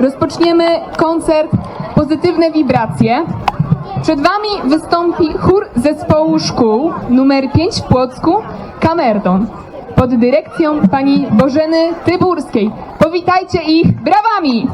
rozpoczniemy koncert Pozytywne Wibracje. Przed Wami wystąpi chór zespołu szkół numer 5 w Płocku, Kamerdon, pod dyrekcją pani Bożeny Tyburskiej. Powitajcie ich brawami!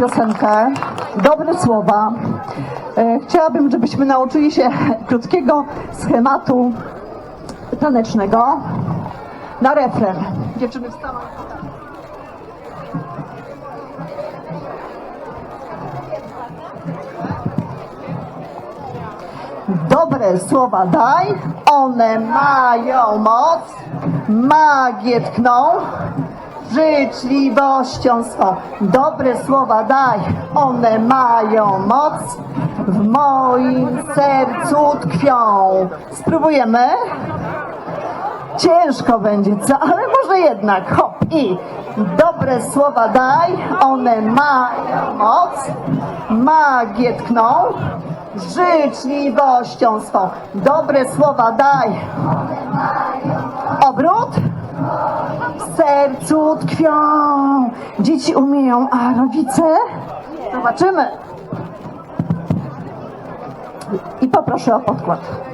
Piosenkę, dobre słowa, e, chciałabym, żebyśmy nauczyli się krótkiego schematu tanecznego na refren. Dziewczyny wstaną. Dobre słowa daj, one mają moc, magię tkną, życzliwością swą. Dobre słowa daj, one mają moc, w moim sercu tkwią. Spróbujemy? Ciężko będzie, co? Ale może jednak, hop i dobre słowa daj, one mają moc, magię tkną, życzliwością swą. Dobre słowa daj. Obrót sercu tkwią. Dzieci umieją, a rodzice? Zobaczymy. I poproszę o podkład.